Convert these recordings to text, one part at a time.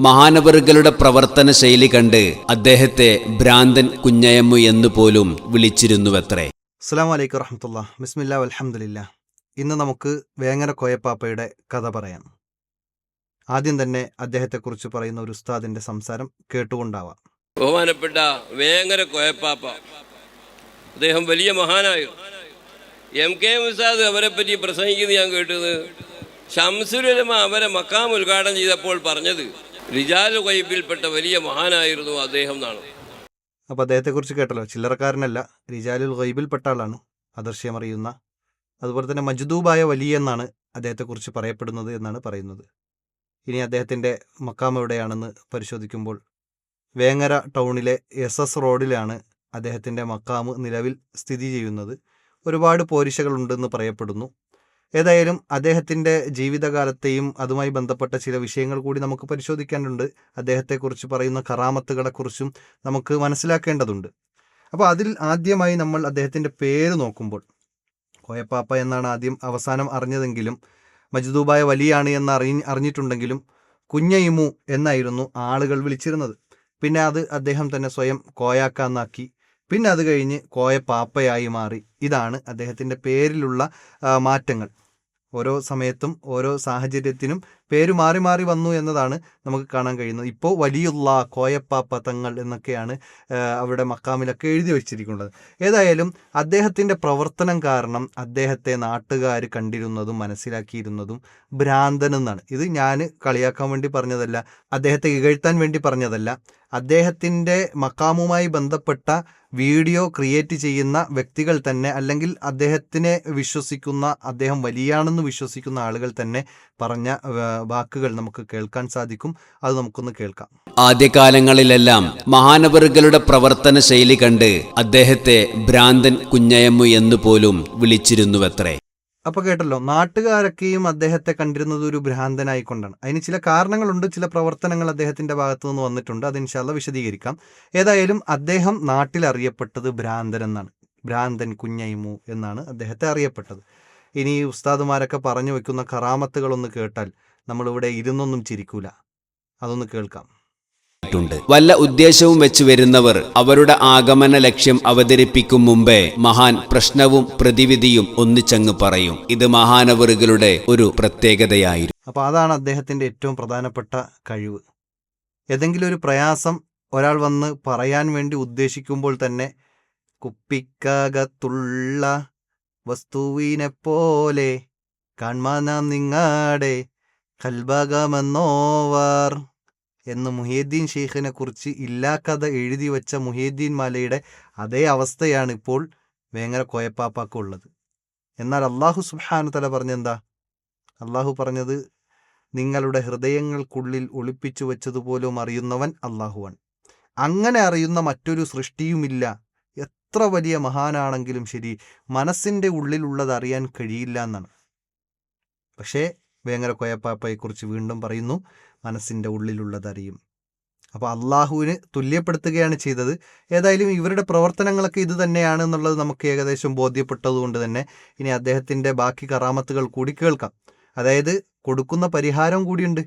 മഹാനവറുകളുടെ പ്രവർത്തന ശൈലി കണ്ട് അദ്ദേഹത്തെ ഭ്രാന്തൻ കുഞ്ഞയമ്മു എന്ന് പോലും വിളിച്ചിരുന്നുവത്രേ. അസ്സാം വലൈക്കും വറഹമത്തുള്ള ബിസ്മില്ല അലഹമുല്ല ഇന്ന് നമുക്ക് വേങ്ങര കോയപ്പാപ്പയുടെ കഥ പറയാം. ആദ്യം തന്നെ അദ്ദേഹത്തെക്കുറിച്ച് പറയുന്ന ഒരു ഉസ്താദിന്റെ സംസാരം കേട്ടുകൊണ്ടാവാം. ബഹുമാനപ്പെട്ട വേങ്ങര കോയപ്പാപ്പ അദ്ദേഹം വലിയ മഹാനായ? എം കെ മുസാദ് അവരെ പറ്റി പ്രസംഗിക്കുന്നു ഞാൻ കേട്ടത് ഷംസുരമ അവരെ മക്കാം ഉദ്ഘാടനം ചെയ്തപ്പോൾ പറഞ്ഞത് റിജാൽ കൈബിൽപ്പെട്ട വലിയ മഹാനായിരുന്നു അദ്ദേഹം എന്നാണ്. അപ്പോൾ അദ്ദേഹത്തെക്കുറിച്ച് കേട്ടല്ലോ. ചില്ലറക്കാരനല്ല റിജാലുൽ ഗൈബിൽപ്പെട്ട ആളാണ്. അദർശ്യമറിയുന്ന അതുപോലെ തന്നെ മജ്ദൂബായ വലിയ എന്നാണ് അദ്ദേഹത്തെക്കുറിച്ച് പറയപ്പെടുന്നത് എന്നാണ് പറയുന്നത്. ഇനി അദ്ദേഹത്തിന്റെ മക്കാം എവിടെയാണെന്ന് പരിശോധിക്കുമ്പോൾ വേങ്ങര ടൗണിലെ എസ് എസ് റോഡിലാണ് അദ്ദേഹത്തിന്റെ മക്കാമ് നിലവിൽ സ്ഥിതി ചെയ്യുന്നത്. ഒരുപാട് പോരിശകളുണ്ടെന്ന് പറയപ്പെടുന്നു. ഏതായാലും അദ്ദേഹത്തിന്റെ ജീവിതകാലത്തെയും അതുമായി ബന്ധപ്പെട്ട ചില വിഷയങ്ങൾ കൂടി നമുക്ക് പരിശോധിക്കാനുണ്ട്. അദ്ദേഹത്തെക്കുറിച്ച് പറയുന്ന കറാമത്തുകളെക്കുറിച്ചും നമുക്ക് മനസ്സിലാക്കേണ്ടതുണ്ട്. അപ്പോൾ അതിൽ ആദ്യമായി നമ്മൾ അദ്ദേഹത്തിന്റെ പേര് നോക്കുമ്പോൾ കോയപ്പാപ്പ എന്നാണ് ആദ്യം അവസാനം അറിഞ്ഞതെങ്കിലും മജ്ദൂബായ വലിയാണ് എന്ന് അറിഞ്ഞ അറിഞ്ഞിട്ടുണ്ടെങ്കിലും കുഞ്ഞയിമു എന്നായിരുന്നു ആളുകൾ വിളിച്ചിരുന്നത്. പിന്നെ അത് അദ്ദേഹം തന്നെ സ്വയം കോയാക്ക എന്നാക്കി പിന്നെ അത് കഴിഞ്ഞ് കോയപ്പാപ്പയായി മാറി. ഇതാണ് അദ്ദേഹത്തിന്റെ പേരിലുള്ള മാറ്റങ്ങൾ. ഓരോ സമയത്തും ഓരോ സാഹചര്യത്തിനും പേര് മാറി മാറി വന്നു എന്നതാണ് നമുക്ക് കാണാൻ കഴിയുന്നത്. ഇപ്പോൾ വലിയുള്ള കോയപ്പാപ്പ തങ്ങൾ എന്നൊക്കെയാണ് അവിടെ മക്കാമിലൊക്കെ എഴുതി വച്ചിരിക്കുന്നത്. ഏതായാലും അദ്ദേഹത്തിന്റെ പ്രവർത്തനം കാരണം അദ്ദേഹത്തെ നാട്ടുകാർ കണ്ടിരുന്നതും മനസ്സിലാക്കിയിരുന്നതും ഭ്രാന്തൻ എന്നാണ്. ഇത് ഞാൻ കളിയാക്കാൻ വേണ്ടി പറഞ്ഞതല്ല അദ്ദേഹത്തെ ഇകഴ്ത്താൻ വേണ്ടി പറഞ്ഞതല്ല. അദ്ദേഹത്തിന്റെ മക്കാമുമായി ബന്ധപ്പെട്ട വീഡിയോ ക്രിയേറ്റ് ചെയ്യുന്ന വ്യക്തികൾ തന്നെ അല്ലെങ്കിൽ അദ്ദേഹത്തിനെ വിശ്വസിക്കുന്ന അദ്ദേഹം വലിയാണെന്ന് വിശ്വസിക്കുന്ന ആളുകൾ തന്നെ പറഞ്ഞ വാക്കുകൾ നമുക്ക് കേൾക്കാൻ സാധിക്കും. അത് നമുക്കൊന്ന് കേൾക്കാം. ആദ്യകാലങ്ങളിലെല്ലാം മഹാനവറുകളുടെ പ്രവർത്തന ശൈലി കണ്ട് അദ്ദേഹത്തെ ഭ്രാന്തൻ കുഞ്ഞയമ്മു എന്ന് പോലും വിളിച്ചിരുന്നുവത്രേ. അപ്പൊ കേട്ടല്ലോ നാട്ടുകാരൊക്കെയും അദ്ദേഹത്തെ കണ്ടിരുന്നത് ഒരു ഭ്രാന്തനായിക്കൊണ്ടാണ്. അതിന് ചില കാരണങ്ങളുണ്ട് ചില പ്രവർത്തനങ്ങൾ അദ്ദേഹത്തിന്റെ ഭാഗത്തു നിന്ന് വന്നിട്ടുണ്ട് അത് ഇൻഷാല്ല വിശദീകരിക്കാം. ഏതായാലും അദ്ദേഹം നാട്ടിൽ അറിയപ്പെട്ടത് ഭ്രാന്തൻ എന്നാണ് ഭ്രാന്തൻ കുഞ്ഞൈമു എന്നാണ് അദ്ദേഹത്തെ അറിയപ്പെട്ടത്. ഇനി ഉസ്താദുമാരൊക്കെ പറഞ്ഞു വെക്കുന്ന കറാമത്തുകളൊന്ന് കേട്ടാൽ നമ്മളിവിടെ ഇരുന്നൊന്നും ചിരിക്കൂല. അതൊന്ന് കേൾക്കാം. ണ്ട് വല്ല ഉദ്ദേശവും വെച്ച് വരുന്നവർ അവരുടെ ആഗമന ലക്ഷ്യം അവതരിപ്പിക്കും മുമ്പേ മഹാൻ പ്രശ്നവും പ്രതിവിധിയും ഒന്നിച്ചങ്ങ് പറയും. ഇത് മഹാനവറുകളുടെ ഒരു പ്രത്യേകതയായിരുന്നു. അപ്പോൾ അതാണ് അദ്ദേഹത്തിന്റെ ഏറ്റവും പ്രധാനപ്പെട്ട കഴിവ്. ഏതെങ്കിലും ഒരു പ്രയാസം ഒരാൾ വന്ന് പറയാൻ വേണ്ടി ഉദ്ദേശിക്കുമ്പോൾ തന്നെ കുപ്പിക്കകത്തുള്ള വസ്തുവിനെ പോലെ കാൺമാനാം നിങ്ങാടെ കൽബകമെന്നോവർ എന്ന് മുഹിയുദ്ദീൻ ഷെയ്ഖിനെ കുറിച്ച് ഇല്ലാ കഥ എഴുതി വെച്ച മുഹിയുദ്ദീൻ മാലയുടെ അതേ അവസ്ഥയാണ് ഇപ്പോൾ വേങ്ങര കോയപ്പാപ്പാക്കുള്ളത്. എന്നാൽ അള്ളാഹു സുബാനു തല പറഞ്ഞെന്താ? അള്ളാഹു പറഞ്ഞത് നിങ്ങളുടെ ഹൃദയങ്ങൾക്കുള്ളിൽ ഒളിപ്പിച്ചു വെച്ചതുപോലും അറിയുന്നവൻ അള്ളാഹുവാണ് അങ്ങനെ അറിയുന്ന മറ്റൊരു സൃഷ്ടിയുമില്ല. എത്ര വലിയ മഹാനാണെങ്കിലും ശരി മനസ്സിന്റെ ഉള്ളിലുള്ളത് അറിയാൻ കഴിയില്ല എന്നാണ്. പക്ഷേ വേങ്ങര കോയപ്പാപ്പയെക്കുറിച്ച് വീണ്ടും പറയുന്നു മനസ്സിന്റെ ഉള്ളിലുള്ളതറിയും അപ്പോൾ അള്ളാഹുവിന് തുല്യപ്പെടുത്തുകയാണ് ചെയ്തത്. ഏതായാലും ഇവരുടെ പ്രവർത്തനങ്ങളൊക്കെ ഇത് തന്നെയാണ് എന്നുള്ളത് നമുക്ക് ഏകദേശം ബോധ്യപ്പെട്ടതുകൊണ്ട് തന്നെ ഇനി അദ്ദേഹത്തിന്റെ ബാക്കി കറാമത്തുകൾ കൂടി കേൾക്കാം. അതായത് കൊടുക്കുന്ന പരിഹാരം കൂടിയുണ്ട്.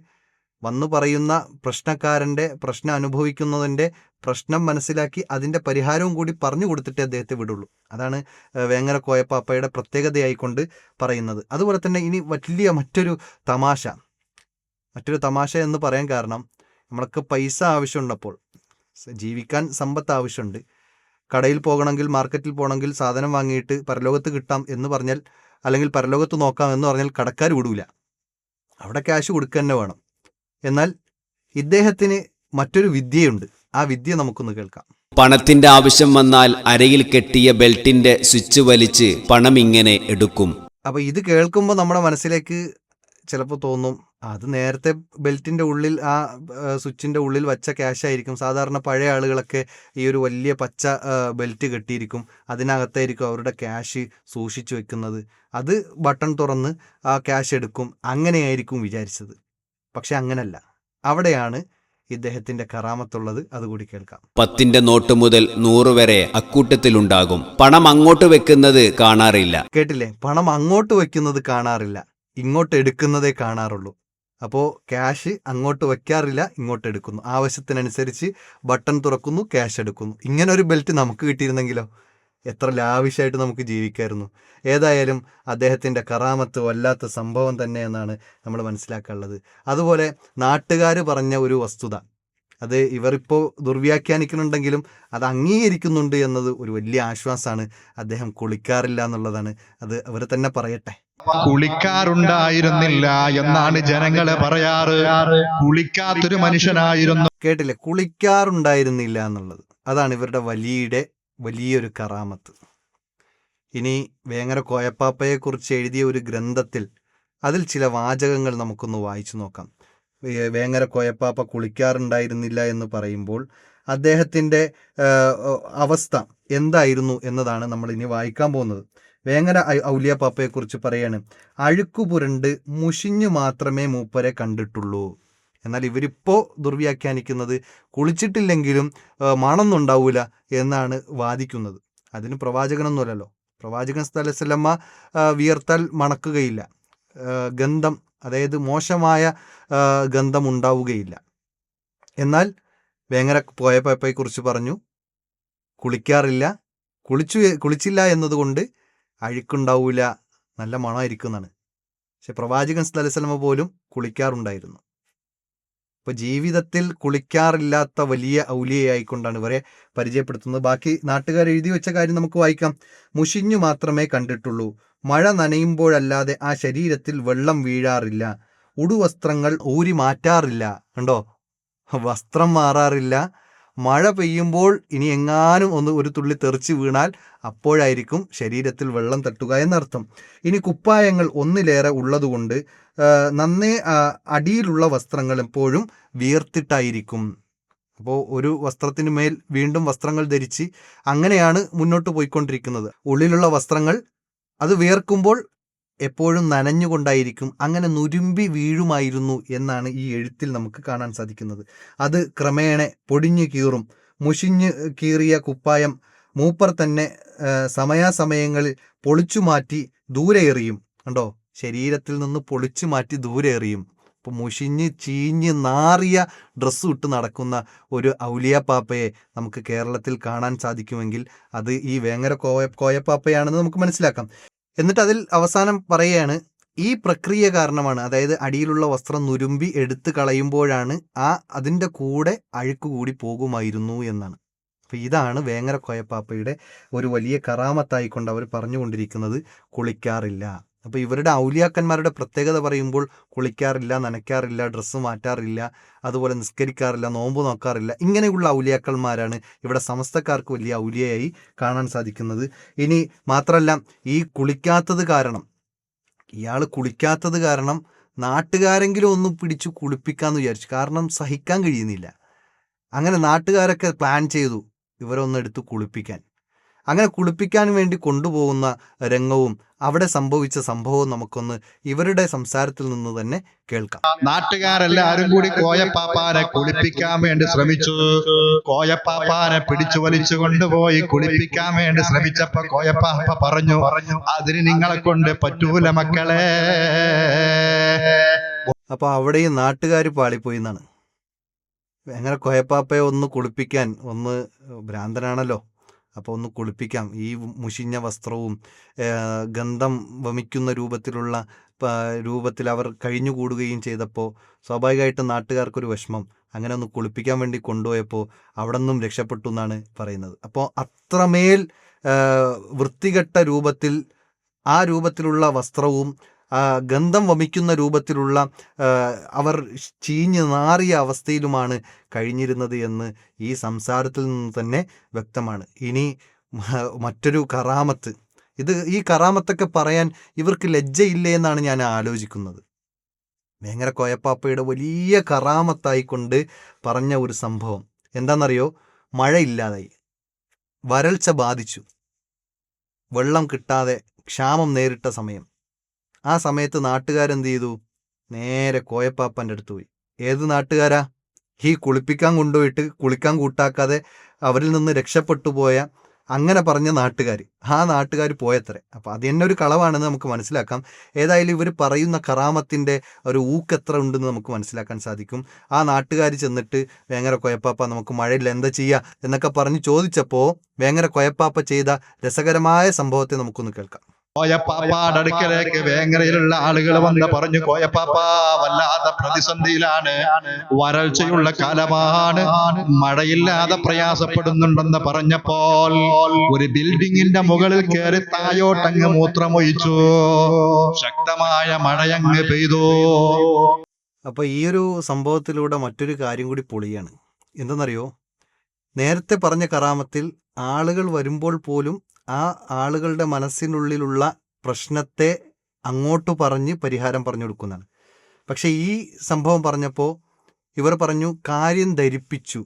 വന്നു പറയുന്ന പ്രശ്നക്കാരന്റെ പ്രശ്നം അനുഭവിക്കുന്നതിന്റെ പ്രശ്നം മനസ്സിലാക്കി അതിന്റെ പരിഹാരവും കൂടി പറഞ്ഞു കൊടുത്തിട്ടേ അദ്ദേഹത്തെ വിടുള്ളൂ. അതാണ് വേങ്ങര കോയപ്പാപ്പയുടെ പ്രത്യേകതയായിക്കൊണ്ട് പറയുന്നത്. അതുപോലെ തന്നെ ഇനി വലിയ മറ്റൊരു തമാശ. മറ്റൊരു തമാശ എന്ന് പറയാൻ കാരണം നമ്മൾക്ക് പൈസ ആവശ്യമുണ്ടപ്പോൾ ജീവിക്കാൻ സമ്പത്ത് ആവശ്യമുണ്ട്. കടയിൽ പോകണമെങ്കിൽ മാർക്കറ്റിൽ പോകണമെങ്കിൽ സാധനം വാങ്ങിയിട്ട് പരലോകത്ത് കിട്ടാം എന്ന് പറഞ്ഞാൽ അല്ലെങ്കിൽ പരലോകത്ത് നോക്കാം എന്ന് പറഞ്ഞാൽ കടക്കാർ വിടൂല. അവിടെ ക്യാഷ് കൊടുക്കുക തന്നെ വേണം. എന്നാൽ ഇദ്ദേഹത്തിന് മറ്റൊരു വിദ്യയുണ്ട്. ആ വിദ്യ നമുക്കൊന്ന് കേൾക്കാം. പണത്തിന്റെ ആവശ്യം വന്നാൽ അരയിൽ കെട്ടിയ ബെൽറ്റിന്റെ സ്വിച്ച് വലിച്ച് പണം ഇങ്ങനെ എടുക്കും. അപ്പൊ ഇത് കേൾക്കുമ്പോൾ നമ്മുടെ മനസ്സിലേക്ക് ചിലപ്പോൾ തോന്നും അത് നേരത്തെ ബെൽറ്റിന്റെ ഉള്ളിൽ ആ സ്വിച്ചിന്റെ ഉള്ളിൽ വച്ച ക്യാഷ് ആയിരിക്കും. സാധാരണ പഴയ ആളുകളൊക്കെ ഈ ഒരു വലിയ പച്ച ബെൽറ്റ് കെട്ടിയിരിക്കും. അതിനകത്തായിരിക്കും അവരുടെ ക്യാഷ് സൂക്ഷിച്ചു വെക്കുന്നത്. അത് ബട്ടൺ തുറന്ന് ആ ക്യാഷ് എടുക്കും. അങ്ങനെയായിരിക്കും വിചാരിച്ചത്. പക്ഷെ അങ്ങനല്ല. അവിടെയാണ് ഇദ്ദേഹത്തിന്റെ കറാമത്തുള്ളത്. അതുകൂടി കേൾക്കാം. പത്തിന്റെ നോട്ട് മുതൽ നൂറ് വരെ അക്കൂട്ടത്തിലുണ്ടാകും. പണം അങ്ങോട്ട് വെക്കുന്നത് കാണാറില്ല. കേട്ടില്ലേ? പണം അങ്ങോട്ട് വെക്കുന്നത് കാണാറില്ല. ഇങ്ങോട്ട് എടുക്കുന്നതേ കാണാറുള്ളൂ. അപ്പോൾ ക്യാഷ് അങ്ങോട്ട് വയ്ക്കാറില്ല ഇങ്ങോട്ട് എടുക്കുന്നു. ആവശ്യത്തിനനുസരിച്ച് ബട്ടൺ തുറക്കുന്നു ക്യാഷ് എടുക്കുന്നു. ഇങ്ങനെ ഒരു ബെൽറ്റ് നമുക്ക് കിട്ടിയിരുന്നെങ്കിലോ? എത്ര ലാവിഷായിട്ട് നമുക്ക് ജീവിക്കായിരുന്നു. ഏതായാലും അദ്ദേഹത്തിന്റെ കറാമത്ത് വല്ലാത്ത സംഭവം തന്നെ എന്നാണ് നമ്മൾ മനസ്സിലാക്കാനുള്ളത്. അതുപോലെ നാട്ടുകാർ പറഞ്ഞ ഒരു വസ്തുത അത് ഇവരിപ്പോൾ ദുർവ്യാഖ്യാനിക്കുന്നുണ്ടെങ്കിലും അത് അംഗീകരിക്കുന്നുണ്ട് എന്നത് ഒരു വലിയ ആശ്വാസമാണ് അദ്ദേഹം കുളിക്കാറില്ല എന്നുള്ളതാണ്. അത് അവർ തന്നെ പറയട്ടെ. കുളിക്കാറുണ്ടായിരുന്നില്ല എന്നാണ് ജനങ്ങൾ പറയാറ്. കുളിക്കാത്തൊരു മനുഷ്യനായിരുന്നു. കേട്ടില്ലേ? കുളിക്കാറുണ്ടായിരുന്നില്ല എന്നുള്ളത്. അതാണ് ഇവരുടെ വലിയുടെ വലിയൊരു കറാമത്ത്. ഇനി വേങ്ങര കോയപ്പാപ്പയെക്കുറിച്ച് എഴുതിയ ഒരു ഗ്രന്ഥത്തിൽ അതിൽ ചില വാചകങ്ങൾ നമുക്കൊന്ന് വായിച്ചു നോക്കാം. വേങ്ങര കോയപ്പാപ്പ കുളിക്കാറുണ്ടായിരുന്നില്ല എന്ന് പറയുമ്പോൾ അദ്ദേഹത്തിന്റെ അവസ്ഥ എന്തായിരുന്നു എന്നതാണ് നമ്മൾ ഇനി വായിക്കാൻ പോകുന്നത്. വേങ്ങര ഔലിയപ്പാപ്പയെക്കുറിച്ച് ഔലിയ പാപ്പയെക്കുറിച്ച് പറയാണ് അഴുക്കു പുരണ്ട് മുഷിഞ്ഞു മാത്രമേ മൂപ്പരെ കണ്ടിട്ടുള്ളൂ. എന്നാൽ ഇവരിപ്പോൾ ദുർവ്യാഖ്യാനിക്കുന്നത് കുളിച്ചിട്ടില്ലെങ്കിലും മണമൊന്നുണ്ടാവില്ല മണമൊന്നുണ്ടാവൂല എന്നാണ് വാദിക്കുന്നത്. അതിന് പ്രവാചകനൊന്നുമല്ലല്ലോ. പ്രവാചകൻ സ്ഥലസലമ്മ വിയർത്താൽ മണക്കുകയില്ല. ഗന്ധം അതായത് മോശമായ ഗന്ധം ഉണ്ടാവുകയില്ല എന്നാൽ വേങ്ങര പോയ പോയപ്പയെക്കുറിച്ച് പറഞ്ഞു കുളിക്കാറില്ല. കുളിച്ചു കുളിച്ചില്ല എന്നതുകൊണ്ട് അഴുക്കുണ്ടാവില്ല നല്ല മണമായിരിക്കുന്നതാണ് പക്ഷെ പ്രവാചകൻ സ്ഥലസലമ പോലും കുളിക്കാറുണ്ടായിരുന്നു. അപ്പോൾ ജീവിതത്തിൽ കുളിക്കാറില്ലാത്ത വലിയ ഔലിയയായിക്കൊണ്ടാണ് ഇവരെ പരിചയപ്പെടുത്തുന്നത്. ബാക്കി നാട്ടുകാർ എഴുതി വെച്ച കാര്യം നമുക്ക് വായിക്കാം. മുഷിഞ്ഞു മാത്രമേ കണ്ടിട്ടുള്ളൂ. മഴ നനയുമ്പോഴല്ലാതെ ആ ശരീരത്തിൽ വെള്ളം വീഴാറില്ല. ഉടുവസ്ത്രങ്ങൾ ഊരി മാറ്റാറില്ല കണ്ടോ? വസ്ത്രം മാറാറില്ല. മഴ പെയ്യുമ്പോൾ ഇനി എങ്ങാനും ഒന്ന് ഒരു തുള്ളി തെറിച്ച് വീണാൽ അപ്പോഴായിരിക്കും ശരീരത്തിൽ വെള്ളം തട്ടുക എന്നർത്ഥം. ഇനി കുപ്പായങ്ങൾ ഒന്നിലേറെ ഉള്ളതുകൊണ്ട് നന്നേ അടിയിലുള്ള വസ്ത്രങ്ങൾ എപ്പോഴും വീർത്തിട്ടായിരിക്കും അപ്പോൾ ഒരു വസ്ത്രത്തിന് മേൽ വീണ്ടും വസ്ത്രങ്ങൾ ധരിച്ച് അങ്ങനെയാണ് മുന്നോട്ട് പോയിക്കൊണ്ടിരിക്കുന്നത്. ഉള്ളിലുള്ള വസ്ത്രങ്ങൾ അത് വിയർക്കുമ്പോൾ എപ്പോഴും നനഞ്ഞുകൊണ്ടായിരിക്കും അങ്ങനെ നുരുമ്പി വീഴുമായിരുന്നു എന്നാണ് ഈ എഴുത്തിൽ നമുക്ക് കാണാൻ സാധിക്കുന്നത്. അത് ക്രമേണ പൊടിഞ്ഞു കീറും. മുഷിഞ്ഞു കീറിയ കുപ്പായം മൂപ്പർ തന്നെ സമയാസമയങ്ങളിൽ പൊളിച്ചു മാറ്റി ദൂരെ എറിയും. കണ്ടോ? ശരീരത്തിൽ നിന്ന് പൊളിച്ചു മാറ്റി ദൂരെ എറിയും. ഇപ്പം മുഷിഞ്ഞ് ചീഞ്ഞ് നാറിയ ഡ്രസ്സ് ഇട്ട് നടക്കുന്ന ഒരു ഔലിയ പാപ്പയെ നമുക്ക് കേരളത്തിൽ കാണാൻ സാധിക്കുമെങ്കിൽ അത് ഈ വേങ്ങര കോയ കോയപ്പാപ്പയാണെന്ന് നമുക്ക് മനസ്സിലാക്കാം. എന്നിട്ട് അതിൽ അവസാനം പറയുകയാണ് ഈ പ്രക്രിയ കാരണമാണ് അതായത് അടിയിലുള്ള വസ്ത്രം നുരുമ്പി എടുത്തു കളയുമ്പോഴാണ് ആ അതിന്റെ കൂടെ അഴുക്ക് കൂടി പോകുമായിരുന്നു എന്നാണ്. അപ്പോൾ ഇതാണ് വേങ്ങര കോയപ്പാപ്പയുടെ ഒരു വലിയ കറാമത്തായിക്കൊണ്ട് അവർ പറഞ്ഞുകൊണ്ടിരിക്കുന്നത് കുളിക്കാറില്ല. അപ്പോൾ ഇവരുടെ ഔലിയാക്കന്മാരുടെ പ്രത്യേകത പറയുമ്പോൾ കുളിക്കാറില്ല നനയ്ക്കാറില്ല ഡ്രസ്സ് മാറ്റാറില്ല അതുപോലെ നിസ്കരിക്കാറില്ല നോമ്പ് നോക്കാറില്ല ഇങ്ങനെയുള്ള ഔലിയാക്കന്മാരാണ് ഇവിടെ സമസ്തക്കാർക്ക് വലിയ ഔലിയായി കാണാൻ സാധിക്കുന്നത്. ഇനി മാത്രമല്ല ഈ കുളിക്കാത്തത് കാരണം ഇയാൾ കുളിക്കാത്തത് കാരണം നാട്ടുകാരെങ്കിലും ഒന്ന് പിടിച്ചു കുളിപ്പിക്കാമെന്ന് വിചാരിച്ചു. കാരണം സഹിക്കാൻ കഴിയുന്നില്ല. അങ്ങനെ നാട്ടുകാരൊക്കെ പ്ലാൻ ചെയ്തു ഇവരൊന്നെടുത്ത് കുളിപ്പിക്കാൻ. അങ്ങനെ കുളിപ്പിക്കാൻ വേണ്ടി കൊണ്ടുപോകുന്ന രംഗവും അവിടെ സംഭവിച്ച സംഭവവും നമുക്കൊന്ന് ഇവരുടെ സംസാരത്തിൽ നിന്ന് തന്നെ കേൾക്കാം. നാട്ടുകാരെല്ലാരും കൂടി കോയപ്പാപ്പാനെ കുളിപ്പിക്കാൻ വേണ്ടി ശ്രമിച്ചു. കോയപ്പാപ്പാനെ പിടിച്ചു വലിച്ചു കൊണ്ടുപോയി കുളിപ്പിക്കാൻ വേണ്ടി ശ്രമിച്ചപ്പോ കോയപ്പാപ്പ പറഞ്ഞു പറഞ്ഞു അതിന് നിങ്ങളെ കൊണ്ട് പറ്റൂല മക്കളെ. അപ്പോൾ അവിടെയും നാട്ടുകാർ പാളിപ്പോയി എന്നാണ്. അങ്ങനെ കോയപ്പാപ്പയെ ഒന്ന് കുളിപ്പിക്കാൻ ഒന്ന് ഭ്രാന്തനാണല്ലോ? അപ്പോൾ ഒന്ന് കുളിപ്പിക്കാം. ഈ മുഷിഞ്ഞ വസ്ത്രവും ഗന്ധം വമിക്കുന്ന രൂപത്തിലുള്ള രൂപത്തിൽ അവർ കഴിഞ്ഞുകൂടുകയും ചെയ്തപ്പോൾ സ്വാഭാവികമായിട്ടും നാട്ടുകാർക്കൊരു വിഷമം. അങ്ങനെ ഒന്ന് കുളിപ്പിക്കാൻ വേണ്ടി കൊണ്ടുപോയപ്പോൾ അവിടെ നിന്നും രക്ഷപ്പെട്ടു എന്നാണ് പറയുന്നത്. അപ്പോൾ അത്രമേൽ വൃത്തികെട്ട രൂപത്തിൽ ആ രൂപത്തിലുള്ള വസ്ത്രവും ഗന്ധം വമിക്കുന്ന രൂപത്തിലുള്ള അവർ ചീഞ്ഞ് നാറിയ അവസ്ഥയിലുമാണ് കഴിഞ്ഞിരുന്നത് എന്ന് ഈ സംസാരത്തിൽ നിന്ന് തന്നെ വ്യക്തമാണ്. ഇനി മറ്റൊരു കറാമത്ത്. ഇത് ഈ കറാമത്തൊക്കെ പറയാൻ ഇവർക്ക് ലജ്ജയില്ലേ എന്നാണ് ഞാൻ ആലോചിക്കുന്നത്. വേങ്ങര കോയപ്പാപ്പയുടെ വലിയ കറാമത്തായിക്കൊണ്ട് പറഞ്ഞ ഒരു സംഭവം. എന്താണെന്നറിയോ? മഴയില്ലാതായി. വരൾച്ച ബാധിച്ചു. വെള്ളം കിട്ടാതെ ക്ഷാമം നേരിട്ട സമയം. ആ സമയത്ത് നാട്ടുകാരെന്ത് ചെയ്തു നേരെ കോയപ്പാപ്പന്റെ അടുത്ത് പോയി. ഏത് നാട്ടുകാരാ? ഈ കുളിപ്പിക്കാൻ കൊണ്ടുപോയിട്ട് കുളിക്കാൻ കൂട്ടാക്കാതെ അവരിൽ നിന്ന് രക്ഷപ്പെട്ടു പോയ അങ്ങനെ പറഞ്ഞ നാട്ടുകാർ ആ നാട്ടുകാർ പോയത്രേ. അപ്പോൾ അത് തന്നെ ഒരു കളവാണെന്ന് നമുക്ക് മനസ്സിലാക്കാം. ഏതായാലും ഇവർ പറയുന്ന കറാമത്തിന്റെ ഒരു ഊക്ക് എത്ര ഉണ്ടെന്ന് നമുക്ക് മനസ്സിലാക്കാൻ സാധിക്കും. ആ നാട്ടുകാർ ചെന്നിട്ട് വേങ്ങര കൊയപ്പാപ്പ നമുക്ക് മഴയില്ല എന്താ ചെയ്യുക എന്നൊക്കെ പറഞ്ഞ് ചോദിച്ചപ്പോൾ വേങ്ങര കൊയപ്പാപ്പ ചെയ്ത രസകരമായ സംഭവത്തെ നമുക്കൊന്ന് കേൾക്കാം. കോയപ്പാപ്പാടെ അടുക്കലേക്ക് വേങ്ങരയിലുള്ള ആളുകൾ വന്ന് പറഞ്ഞു കോയപ്പാപ്പ വല്ലാത്ത പ്രതിസന്ധിയിലാണ്. വരൾച്ചയുള്ള കാലമാണ്. മഴയില്ലാതെ പ്രയാസപ്പെടുന്നുണ്ടെന്ന് പറഞ്ഞപ്പോൾ ഒരു ബിൽഡിങ്ങിന്റെ മുകളിൽ കയറി തായോട്ടങ്ങ് മൂത്രമൊഴിച്ചു. ശക്തമായ മഴയങ്ങ് പെയ്തു. അപ്പൊ ഈ ഒരു സംഭവത്തിലൂടെ മറ്റൊരു കാര്യം കൂടി പൊളിയാണ്. എന്തെന്നറിയോ? നേരത്തെ പറഞ്ഞ കറാമത്തിൽ ആളുകൾ വരുമ്പോൾ പോലും ആ ആളുകളുടെ മനസ്സിനുള്ളിലുള്ള പ്രശ്നത്തെ അങ്ങോട്ട് പറഞ്ഞ് പരിഹാരം പറഞ്ഞു കൊടുക്കുന്നതാണ്. പക്ഷേ ഈ സംഭവം പറഞ്ഞപ്പോൾ ഇവർ പറഞ്ഞു കാര്യം ധരിപ്പിച്ചു.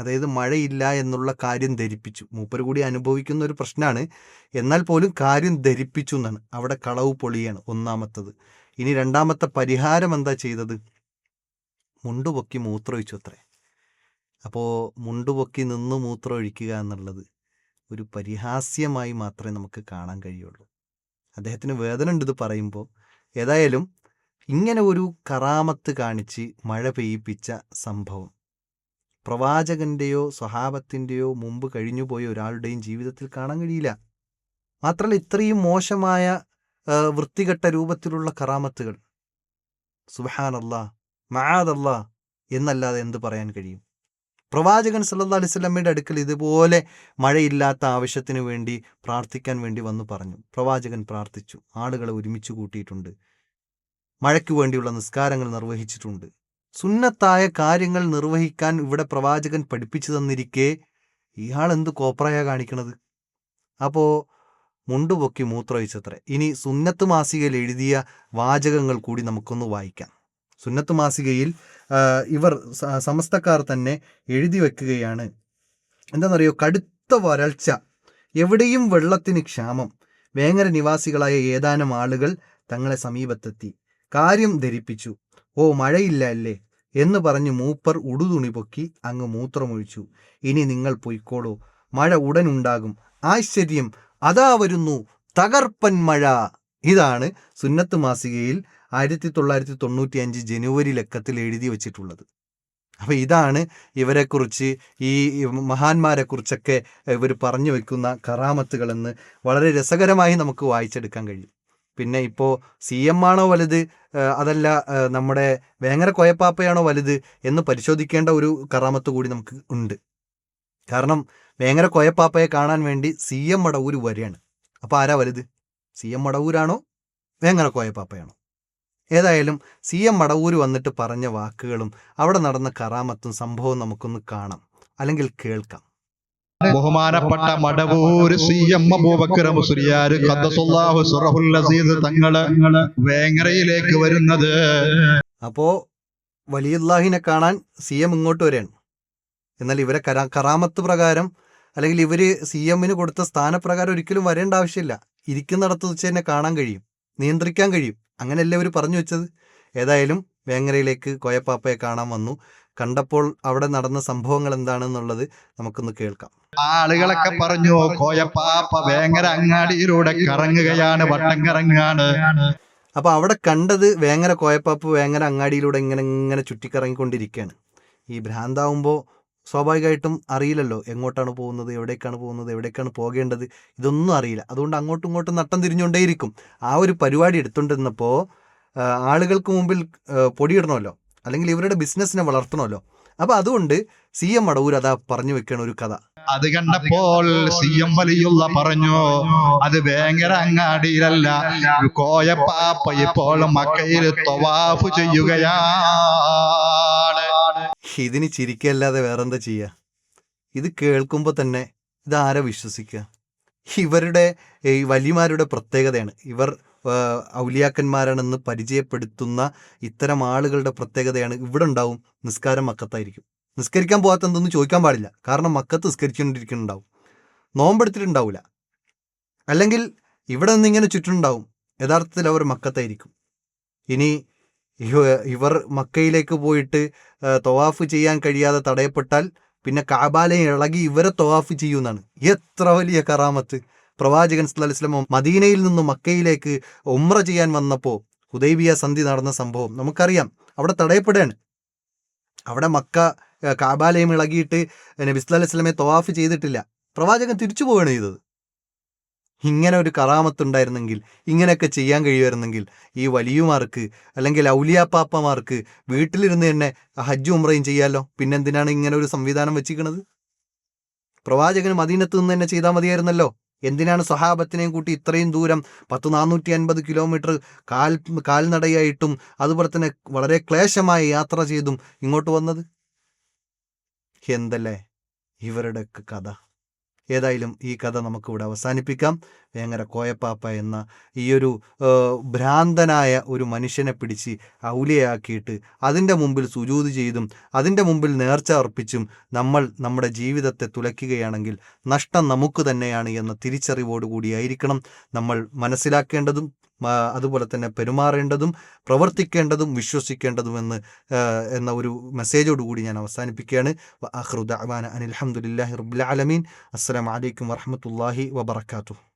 അതായത് മഴയില്ല എന്നുള്ള കാര്യം ധരിപ്പിച്ചു. മൂപ്പർ കൂടി അനുഭവിക്കുന്ന ഒരു പ്രശ്നമാണ് എന്നാൽ പോലും കാര്യം ധരിപ്പിച്ചു എന്നാണ്. അവിടെ കളവ് പൊളിയാണ് ഒന്നാമത്തത്. ഇനി രണ്ടാമത്തെ പരിഹാരം എന്താ ചെയ്തത്? മുണ്ടുപൊക്കി മൂത്രമൊഴിച്ചു അത്രേ. അപ്പോൾ മുണ്ടുപൊക്കി നിന്ന് മൂത്രമൊഴിക്കുക എന്നുള്ളത്. ഒരു പരിഹാസ്യമായി മാത്രമേ നമുക്ക് കാണാൻ കഴിയുള്ളൂ. അദ്ദേഹത്തിന് വേദന ഉണ്ട് ഇത് പറയുമ്പോൾ. ഏതായാലും ഇങ്ങനെ ഒരു കറാമത്ത് കാണിച്ച് മഴ പെയ്യിപ്പിച്ച സംഭവം. പ്രവാചകന്റെയോ സ്വഹാബത്തിന്റെയോ മുമ്പ് കഴിഞ്ഞുപോയ ഒരാളുടെയും ജീവിതത്തിൽ കാണാൻ കഴിയില്ല. മാത്രമല്ല ഇത്രയും മോശമായ വൃത്തികെട്ട രൂപത്തിലുള്ള കറാമത്തുകൾ. സുബഹാനല്ലാ മഹാദല്ലാ എന്നല്ലാതെ എന്ത് പറയാൻ കഴിയും? പ്രവാചകൻ സല്ലാ അലൈഹി വസല്ലമയുടെ അടുക്കൽ ഇതുപോലെ മഴയില്ലാത്ത ആവശ്യത്തിന് വേണ്ടി പ്രാർത്ഥിക്കാൻ വേണ്ടി വന്നു പറഞ്ഞു. പ്രവാചകൻ പ്രാർത്ഥിച്ചു. ആളുകളെ ഒരുമിച്ച് കൂട്ടിയിട്ടുണ്ട്. മഴയ്ക്ക് വേണ്ടിയുള്ള നിസ്കാരങ്ങൾ നിർവഹിച്ചിട്ടുണ്ട്. സുന്നത്തായ കാര്യങ്ങൾ നിർവഹിക്കാൻ ഇവിടെ പ്രവാചകൻ പഠിപ്പിച്ചു തന്നിരിക്കെ ഇയാൾ എന്ത് കോപ്രയാ കാണിക്കണത്? അപ്പോൾ മുണ്ടുപൊക്കി മൂത്രമൊഴിച്ചത്രേ. ഇനി സുന്നത്ത് മാസികയിൽ എഴുതിയ വാചകങ്ങൾ കൂടി നമുക്കൊന്ന് വായിക്കാം. സുന്നത്ത് മാസികയിൽ ഇവർ സമസ്തക്കാർ തന്നെ എഴുതി വെക്കുകയാണ്. എന്താണെന്നറിയോ കടുത്ത വരൾച്ച. എവിടെയും വെള്ളത്തിന് ക്ഷാമം. വേങ്ങര നിവാസികളായ ഏതാനും ആളുകൾ തങ്ങളെ സമീപത്തെത്തി. കാര്യം ധരിപ്പിച്ചു. ഓ മഴയില്ല അല്ലേ? എന്ന് പറഞ്ഞ് മൂപ്പർ ഉടുതുണി പൊക്കി അങ്ങ് മൂത്രമൊഴിച്ചു. ഇനി നിങ്ങൾ പൊയ്ക്കോളൂ. മഴ ഉടനുണ്ടാകും. ആശ്ചര്യം. അതാ വരുന്നു തകർപ്പൻ മഴ. ഇതാണ് സുന്നത്ത് മാസികയിൽ ആയിരത്തി തൊള്ളായിരത്തി തൊണ്ണൂറ്റി അഞ്ച് ജനുവരി ലക്കത്തിൽ എഴുതി വച്ചിട്ടുള്ളത്. അപ്പോൾ ഇതാണ് ഇവരെക്കുറിച്ച് ഈ മഹാന്മാരെക്കുറിച്ചൊക്കെ ഇവർ പറഞ്ഞു വെക്കുന്ന കറാമത്തുകളെന്ന് വളരെ രസകരമായി നമുക്ക് വായിച്ചെടുക്കാൻ കഴിയും. പിന്നെ ഇപ്പോൾ സി എം ആണോ വലുത് അതല്ല നമ്മുടെ വേങ്ങര കോയപ്പാപ്പയാണോ വലുത് എന്ന് പരിശോധിക്കേണ്ട ഒരു കറാമത്ത് കൂടി നമുക്ക് ഉണ്ട്. കാരണം വേങ്ങര കോയപ്പാപ്പയെ കാണാൻ വേണ്ടി സി എം മടവൂര് വരെയാണ് അപ്പോൾ ആരാ വലുത്? സി എം മടവൂരാണോ വേങ്ങര കോയപ്പാപ്പയാണോ? ഏതായാലും സി എം മടവൂര് വന്നിട്ട് പറഞ്ഞ വാക്കുകളും അവിടെ നടന്ന കറാമത്തും സംഭവവും നമുക്കൊന്ന് കാണാം. അല്ലെങ്കിൽ കേൾക്കാം. ബഹുമാനപ്പെട്ട മടവൂർ സി എം അബൂബക്കർ മുസ്ലിയാർ ഖദ്ദസുല്ലാഹു സുറഹുൽ അസീസ് തങ്ങൾ വേങ്ങരയിലേക്ക് വരുന്നത്. അപ്പോ വലിയുല്ലാഹിനെ കാണാൻ സി എം ഇങ്ങോട്ട് വരികയാണ്. എന്നാൽ ഇവരെ കരാ കറാമത്ത് പ്രകാരം അല്ലെങ്കിൽ ഇവർ സി എമ്മിന് കൊടുത്ത സ്ഥാനപ്രകാരം ഒരിക്കലും വരേണ്ട ആവശ്യമില്ല. ഇരിക്കുന്നിടത്ത് വെച്ച് തന്നെ കാണാൻ കഴിയും. നിയന്ത്രിക്കാൻ കഴിയും. അങ്ങനെയല്ലേ അവർ പറഞ്ഞു വെച്ചത്? ഏതായാലും വേങ്ങരയിലേക്ക് കോയപ്പാപ്പയെ കാണാൻ വന്നു. കണ്ടപ്പോൾ അവിടെ നടന്ന സംഭവങ്ങൾ എന്താണെന്നുള്ളത് നമുക്കൊന്ന് കേൾക്കാം. ആളുകളൊക്കെ പറഞ്ഞു കോയപ്പാപ്പ വേങ്ങര അങ്ങാടിയിലൂടെ കറങ്ങുകയാണ് വട്ടം കറങ്ങാണ് അപ്പൊ അവിടെ കണ്ടത് വേങ്ങര കോയപ്പാപ്പ് വേങ്ങര അങ്ങാടിയിലൂടെ ഇങ്ങനെ ഇങ്ങനെ ചുറ്റിക്കറങ്ങിക്കൊണ്ടിരിക്കുകയാണ്. ഈ ഭ്രാന്താവുമ്പോൾ സ്വാഭാവികമായിട്ടും അറിയില്ലല്ലോ എങ്ങോട്ടാണ് പോകുന്നത് എവിടേക്കാണ് പോകുന്നത് എവിടേക്കാണ് പോകേണ്ടത് ഇതൊന്നും അറിയില്ല. അതുകൊണ്ട് അങ്ങോട്ടും ഇങ്ങോട്ടും നട്ടം തിരിഞ്ഞുകൊണ്ടേയിരിക്കും. ആ ഒരു പരിപാടി എടുത്തുകൊണ്ടിരുന്നപ്പോൾ ആളുകൾക്ക് മുമ്പിൽ പൊടിയിടണമല്ലോ അല്ലെങ്കിൽ ഇവരുടെ ബിസിനസ്സിനെ വളർത്തണമല്ലോ. അപ്പൊ അതുകൊണ്ട് സി എം അടവൂർ അതാ പറഞ്ഞു വെക്കണ ഒരു കഥ. അത് കണ്ടപ്പോൾ സി എം വലിയുള്ള പറഞ്ഞു അത് ഭയങ്കര അങ്ങാടിയിലല്ല കോയപ്പാപ്പ ഇപ്പോൾ മക്കയിൽ തൊവാഫ് ഇതിന് ചിരിക്കല്ലാതെ വേറെന്താ ചെയ്യുക ഇത് കേൾക്കുമ്പോൾ തന്നെ ഇതാരെ വിശ്വസിക്കുക ഇവരുടെ ഈ വലിയമാരുടെ പ്രത്യേകതയാണ്. ഇവർ ഔലിയാക്കന്മാരാണെന്ന് പരിചയപ്പെടുത്തുന്ന ഇത്തരം ആളുകളുടെ പ്രത്യേകതയാണ് ഇവിടെ ഉണ്ടാവും നിസ്കാരം മക്കത്തായിരിക്കും. നിസ്കരിക്കാൻ പോകാത്ത എന്തൊന്നും ചോദിക്കാൻ പാടില്ല. കാരണം മക്കത്ത് നിസ്കരിച്ചുകൊണ്ടിരിക്കുന്നുണ്ടാവും. നോമ്പെടുത്തിട്ടുണ്ടാവില്ല അല്ലെങ്കിൽ ഇവിടെ നിന്ന് ഇങ്ങനെ ചുറ്റുണ്ടാവും യഥാർത്ഥത്തിൽ അവർ മക്കത്തായിരിക്കും. ഇനി ഇവർ മക്കയിലേക്ക് പോയിട്ട് തൊവാഫ് ചെയ്യാൻ കഴിയാതെ തടയപ്പെട്ടാൽ പിന്നെ കാബാലയം ഇളകി ഇവരെ തൊവാഫ് ചെയ്യുന്നതാണ് എത്ര വലിയ കറാമത്ത്. പ്രവാചകൻ സല്ലു വസല്ലം മദീനയിൽ നിന്നും മക്കയിലേക്ക് ഉംറ ചെയ്യാൻ വന്നപ്പോൾ ഹുദൈബിയ സന്ധി നടന്ന സംഭവം നമുക്കറിയാം. അവിടെ തടയപ്പെടുകയാണ് അവിടെ മക്ക കാബാലയം ഇളകിയിട്ട് നബി അലൈഹി വസല്ലമയെ തൊവാഫ് ചെയ്തിട്ടില്ല. പ്രവാചകൻ തിരിച്ചു പോവുകയാണ് ചെയ്തത്. ഇങ്ങനെ ഒരു കറാമത്തുണ്ടായിരുന്നെങ്കിൽ ഇങ്ങനെയൊക്കെ ചെയ്യാൻ കഴിയുമായിരുന്നെങ്കിൽ ഈ വലിയമാർക്ക് അല്ലെങ്കിൽ ഔലിയാപ്പാപ്പമാർക്ക് വീട്ടിലിരുന്ന് തന്നെ ഹജ്ജ് ഉമ്രയും ചെയ്യാമല്ലോ പിന്നെന്തിനാണ് ഇങ്ങനെ ഒരു സംവിധാനം വെച്ചിരിക്കുന്നത് പ്രവാചകന് മദീനത്ത് നിന്ന് തന്നെ ചെയ്താൽ മതിയായിരുന്നല്ലോ. എന്തിനാണ് സ്വഹാബത്തിനെയും കൂട്ടി ഇത്രയും ദൂരം പത്ത് നാനൂറ്റി അൻപത് കിലോമീറ്റർ കാൽ കാൽനടയായിട്ടും അതുപോലെ തന്നെ വളരെ ക്ലേശമായ യാത്ര ചെയ്തും ഇങ്ങോട്ട് വന്നത്? എന്തല്ലേ? ഇവരുടെയൊക്കെ കഥ. ഏതായാലും ഈ കഥ നമുക്കിവിടെ അവസാനിപ്പിക്കാം. വേങ്ങര കോയപ്പാപ്പ എന്ന ഈയൊരു ഭ്രാന്തനായ ഒരു മനുഷ്യനെ പിടിച്ച് ഔലിയാക്കിയിട്ട് അതിന്റെ മുമ്പിൽ സുജൂത് ചെയ്തും അതിന്റെ മുമ്പിൽ നേർച്ച അർപ്പിച്ചും നമ്മൾ നമ്മുടെ ജീവിതത്തെ തുലയ്ക്കുകയാണെങ്കിൽ നഷ്ടം നമുക്ക് തന്നെയാണ് എന്ന തിരിച്ചറിവോടുകൂടിയായിരിക്കണം നമ്മൾ മനസ്സിലാക്കേണ്ടതും അതുപോലെ തന്നെ പെരുമാറേണ്ടതും പ്രവർത്തിക്കേണ്ടതും വിശ്വസിക്കേണ്ടതുമെന്ന് എന്ന ഒരു മെസ്സേജോടുകൂടി ഞാൻ അവസാനിപ്പിക്കുകയാണ്. അനിൽ അഹമ്മദില്ലാഹി റബുലാലമീൻ അസ്സാം അസ്സലാമു അലൈക്കും വറഹ്മത്തുള്ളാഹി വബറകാതുഹു.